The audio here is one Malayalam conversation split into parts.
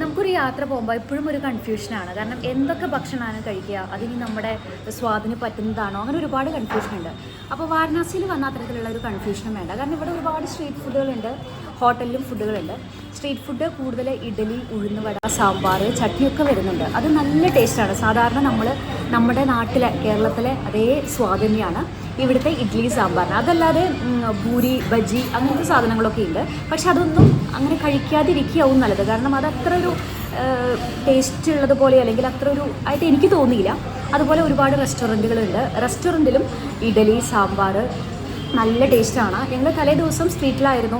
നമുക്കൊരു യാത്ര പോകുമ്പോൾ എപ്പോഴും ഒരു കൺഫ്യൂഷനാണ് കാരണം എന്തൊക്കെ ഭക്ഷണമാണ് കഴിക്കുക? അതിന് നമ്മുടെ സ്വാദിന് പറ്റുന്നതാണോ? അങ്ങനെ ഒരുപാട് കൺഫ്യൂഷൻ ഉണ്ട്. അപ്പോൾ വാരണാസിയിൽ വന്ന അത്തരത്തിലുള്ള ഒരു കൺഫ്യൂഷനും വേണ്ട. കാരണം ഇവിടെ ഒരുപാട് സ്ട്രീറ്റ് ഫുഡുകളുണ്ട് ഹോട്ടലിലും ഫുഡുകളുണ്ട്. സ്ട്രീറ്റ് ഫുഡ് കൂടുതൽ ഇഡലി ഉഴുന്നുവട സാമ്പാർ ചട്നിയൊക്കെ വരുന്നുണ്ട്. അത് നല്ല ടേസ്റ്റാണ്. സാധാരണ നമ്മൾ നമ്മുടെ നാട്ടിലെ കേരളത്തിലെ അതേ സ്വാദ് ഇവിടുത്തെ ഇഡ്ഡലി സാമ്പാറിന്. അതല്ലാതെ ഭൂരി ബജി അങ്ങനത്തെ സാധനങ്ങളൊക്കെ ഉണ്ട്. പക്ഷെ അതൊന്നും അങ്ങനെ കഴിക്കാതിരിക്കുകയാവും നല്ലത്. കാരണം അത് അത്ര ഒരു ടേസ്റ്റ് ഉള്ളത് പോലെ അല്ലെങ്കിൽ അത്ര ഒരു ആയിട്ട് എനിക്ക് തോന്നിയില്ല. അതുപോലെ ഒരുപാട് റെസ്റ്റോറന്റുകളുണ്ട് റെസ്റ്റോറന്റിലും ഇഡലി സാമ്പാർ നല്ല ടേസ്റ്റാണ്. ഞങ്ങൾ തലേ ദിവസം സ്ട്രീറ്റിലായിരുന്നു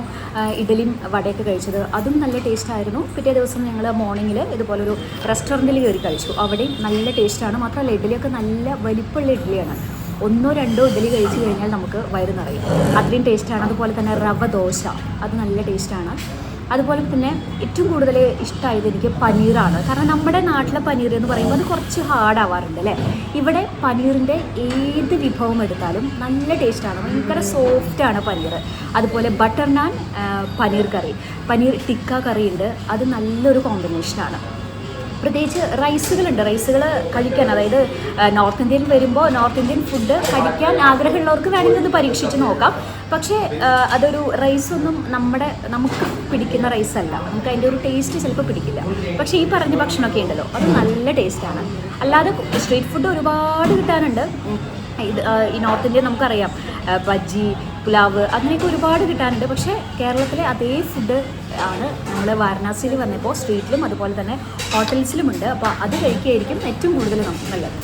ഇഡലിയും വടയൊക്കെ കഴിച്ചത്. അതും നല്ല ടേസ്റ്റായിരുന്നു. പിറ്റേ ദിവസം ഞങ്ങൾ മോർണിംഗിൽ ഇതുപോലൊരു റെസ്റ്റോറന്റിൽ കയറി കഴിച്ചു. അവിടെയും നല്ല ടേസ്റ്റാണ്. മാത്രമല്ല ഇഡലിയൊക്കെ നല്ല വലിപ്പമുള്ള ഇഡ്ഡലിയാണ്. ഒന്നോ രണ്ടോ ഇഡലി കഴിച്ചു കഴിഞ്ഞാൽ നമുക്ക് വയറ് നിറയും. അത്രയും ടേസ്റ്റാണ്. അതുപോലെ തന്നെ റവ ദോശ. അത് നല്ല ടേസ്റ്റാണ്. അതുപോലെ തന്നെ ഏറ്റവും കൂടുതൽ ഇഷ്ടമായത് എനിക്ക് പനീറാണ്. കാരണം നമ്മുടെ നാട്ടിലെ പനീർ എന്ന് പറയുമ്പോൾ അത് കുറച്ച് ഹാർഡാവാറുണ്ട് അല്ലേ? ഇവിടെ പനീറിന്റെ ഏത് വിഭവം എടുത്താലും നല്ല ടേസ്റ്റാണ് ഭയങ്കര സോഫ്റ്റാണ് പനീർ. അതുപോലെ ബട്ടർ നാൻ പനീർ കറി. പനീർ ടിക്ക കറിയുണ്ട്. അത് നല്ലൊരു കോമ്പിനേഷനാണ് പ്രത്യേകിച്ച് റൈസുകളുണ്ട്. റൈസുകൾ കഴിക്കാൻ അതായത് നോർത്ത് ഇന്ത്യയിൽ വരുമ്പോൾ നോർത്ത് ഇന്ത്യൻ ഫുഡ് കഴിക്കാൻ ആഗ്രഹമുള്ളവർക്ക് വേണമെങ്കിൽ അത് പരീക്ഷിച്ച് നോക്കാം. പക്ഷേ അതൊരു റൈസൊന്നും നമ്മുടെ നമുക്ക് പിടിക്കുന്ന റൈസല്ല. നമുക്ക് അതിന്റെ ഒരു ടേസ്റ്റ് ചിലപ്പോൾ പിടിക്കില്ല. പക്ഷേ ഈ പറഞ്ഞ ഭക്ഷണമൊക്കെ ഉണ്ടല്ലോ അത് നല്ല ടേസ്റ്റാണ്. അല്ലാതെ സ്ട്രീറ്റ് ഫുഡ് ഒരുപാട് കിട്ടാനുണ്ട്. ഇത് ഈ നോർത്ത് ഇന്ത്യ നമുക്കറിയാം. ബജ്ജി പുലാവ് അങ്ങനെയൊക്കെ ഒരുപാട് കിട്ടാനുണ്ട്. പക്ഷേ കേരളത്തിലെ അതേ ഫുഡ് ആണ് നമ്മൾ വാരണാസിയിൽ വന്നപ്പോൾ സ്ട്രീറ്റിലും അതുപോലെ തന്നെ ഹോട്ടൽസിലുമുണ്ട് അപ്പോൾ അത് കഴിക്കുകയായിരിക്കും ഏറ്റവും കൂടുതൽ നമുക്ക് നല്ലത്.